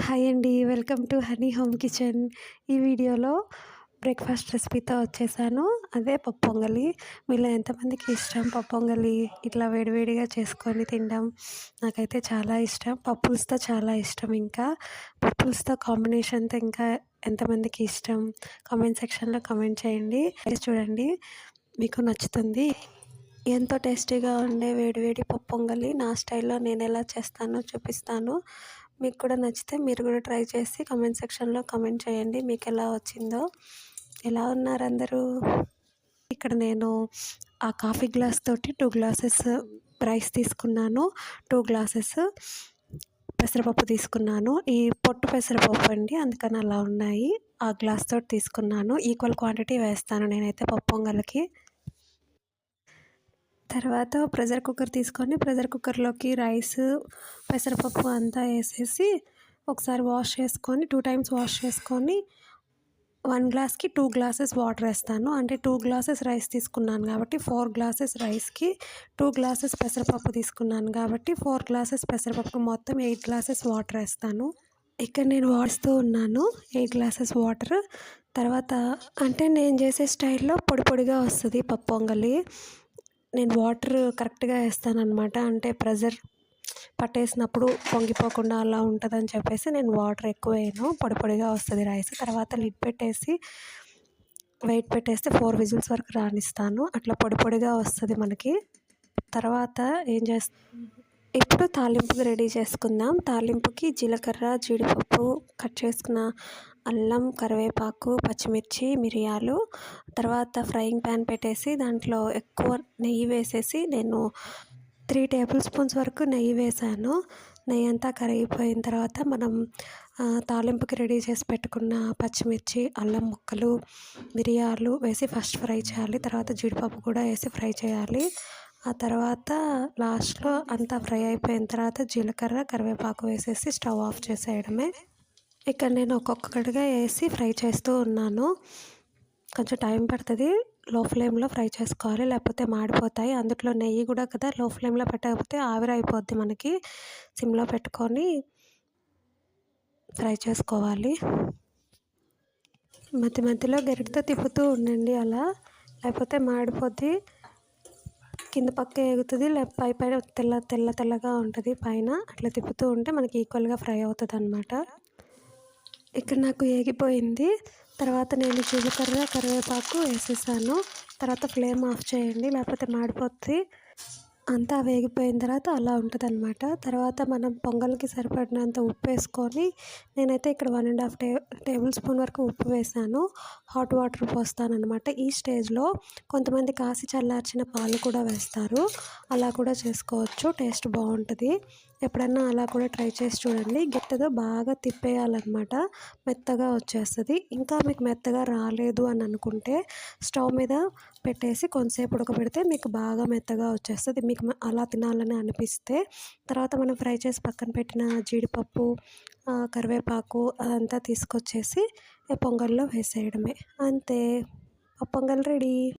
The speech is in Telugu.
హాయ్ అండి welcome to honey home kitchen. ఈ వీడియోలో బ్రేక్ఫాస్ట్ రెసిపీతో వచ్చేసాను. అదే పప్పొంగలి మీలో ఎంతమందికి ఇష్టం పప్పొంగలి ఇట్లా వేడివేడిగా చేసుకొని తినడం నాకైతే చాలా ఇష్టం. పప్పులతో చాలా ఇష్టం ఇంకా. పప్పులతో కాంబినేషన్తో ఇంకా ఎంతమందికి ఇష్టం? కామెంట్ సెక్షన్లో కామెంట్ చేయండి. చూడండి మీకు నచ్చుతుంది. ఎంతో టేస్టీగా ఉండే వేడివేడి పప్పొంగలి నా స్టైల్లో నేను ఎలా చేస్తానో చూపిస్తాను. మీకు కూడా నచ్చితే మీరు కూడా ట్రై చేసి కమెంట్ సెక్షన్లో కమెంట్ చేయండి. మీకు ఎలా వచ్చిందో. ఎలా ఉన్నారు అందరూ? ఇక్కడ నేను ఆ కాఫీ గ్లాస్ తోటి టూ గ్లాసెస్ రైస్ తీసుకున్నాను. టూ గ్లాసెస్ పెసరపప్పు తీసుకున్నాను. ఈ పొట్టు పెసరపప్పు అండి అందుకని అలా ఉన్నాయి. ఆ గ్లాస్ తోటి తీసుకున్నాను. ఈక్వల్ క్వాంటిటీ వేస్తాను నేనైతే పప్పు పొంగల్కి. తర్వాత ప్రెషర్ కుక్కర్ తీసుకొని ప్రెషర్ కుక్కర్లోకి రైస్ పెసరపప్పు అంతా వేసేసి ఒకసారి వాష్ చేసుకొని టూ టైమ్స్ వాష్ చేసుకొని వన్ గ్లాస్కి టూ గ్లాసెస్ వాటర్ వేస్తాను. అంటే టూ గ్లాసెస్ రైస్ తీసుకున్నాను కాబట్టి ఫోర్ గ్లాసెస్ రైస్కి టూ గ్లాసెస్ పెసరపప్పు తీసుకున్నాను కాబట్టి ఫోర్ గ్లాసెస్ పెసరపప్పు మొత్తం ఎయిట్ గ్లాసెస్ వాటర్ వేస్తాను. ఇక్కడ నేను వాడుస్తూ ఉన్నాను ఎయిట్ గ్లాసెస్ వాటర్. తర్వాత అంటే నేను చేసే స్టైల్లో పొడి పొడిగా వస్తుంది పప్పు పొంగలి నేను వాటర్ కరెక్ట్గా వేస్తాను అనమాట అంటే ప్రెజర్ పట్టేసినప్పుడు పొంగిపోకుండా అలా ఉంటుందని చెప్పేసి నేను వాటర్ ఎక్కువ వేయను. పొడి పొడిగా వస్తుంది రైస్. తర్వాత లిడ్ పెట్టేసి వెయిట్ పెట్టేస్తే ఫోర్ విజిల్స్ వరకు రాణిస్తాను అట్లా పొడి పొడిగా వస్తుంది మనకి. తర్వాత ఏం చేస్తా ఇప్పుడు తాలింపుకి రెడీ చేసుకుందాం. తాలింపుకి జీలకర్ర జీడిపప్పు కట్ చేసుకున్న అల్లం కరివేపాకు పచ్చిమిర్చి మిరియాలు తర్వాత ఫ్రైయింగ్ ప్యాన్ పెట్టేసి దాంట్లో ఎక్కువ నెయ్యి వేసేసి నేను త్రీ టేబుల్ స్పూన్స్ వరకు నెయ్యి వేసాను. నెయ్యి అంతా కరిగిపోయిన తర్వాత మనం తాలింపుకి రెడీ చేసి పెట్టుకున్న పచ్చిమిర్చి అల్లం ముక్కలు మిరియాలు వేసి ఫస్ట్ ఫ్రై చేయాలి. తర్వాత జీడిపప్పు కూడా వేసి ఫ్రై చేయాలి. ఆ తర్వాత లాస్ట్లో అంతా ఫ్రై అయిపోయిన తర్వాత జీలకర్ర కరివేపాకు వేసేసి స్టవ్ ఆఫ్ చేసేయడమే. ఇక్కడ నేను ఒక్కొక్కటిగా వేసి ఫ్రై చేస్తూ ఉన్నాను. కొంచెం టైం పడుతుంది. లో ఫ్లేమ్లో ఫ్రై చేసుకోవాలి. లేకపోతే మాడిపోతాయి. అందులో నెయ్యి కూడా కదా. లో ఫ్లేమ్లో పెట్టకపోతే ఆవిరి అయిపోద్ది మనకి. సిమ్లో పెట్టుకొని ఫ్రై చేసుకోవాలి. మధ్య మధ్యలో గరిటతో తిప్పుతూ ఉండండి అలా. లేకపోతే మాడిపోద్ది. కింద పక్క ఎగుతుంది పై పైన తెల్ల తెల్ల తెల్లగా ఉంటుంది. పైన అట్లా తిప్పుతూ ఉంటే మనకి ఈక్వల్గా ఫ్రై అవుతుంది అనమాట ఇక్కడ నాకు ఏగిపోయింది. తర్వాత నేను జీలకర్ర కరివేపాకు వేసేసాను. తర్వాత ఫ్లేమ్ ఆఫ్ చేయండి లేకపోతే మాడిపోతుంది అంతా వేగిపోయిన తర్వాత అలా ఉంటుంది అనమాట తర్వాత మనం పొంగల్కి సరిపడినంత ఉప్పు వేసుకొని నేనైతే ఇక్కడ one and half ta tablespoon వరకు ఉప్పు వేసాను. హాట్ వాటర్ పోస్తాను అనమాట ఈ స్టేజ్లో కొంతమంది కాసి చల్లార్చిన పాలు కూడా వేస్తారు. అలా కూడా చేసుకోవచ్చు. టేస్ట్ బాగుంటుంది. ఎప్పుడన్నా అలా కూడా ట్రై చేసి చూడండి. గిట్టతో బాగా తిప్పేయాలన్నమాట. మెత్తగా వచ్చేస్తుంది. ఇంకా మీకు మెత్తగా రాలేదు అని అనుకుంటే స్టవ్ మీద పెట్టేసి కొంతసేపు ఉడకబెడితే మీకు బాగా మెత్తగా వచ్చేస్తుంది. మీకు అలా తినాలని అనిపిస్తే తర్వాత మనం ఫ్రై చేసి పక్కన పెట్టిన జీడిపప్పు కరివేపాకు అదంతా తీసుకొచ్చేసి పొంగల్లో వేసేయడమే. అంతే. పొంగల్ రెడీ.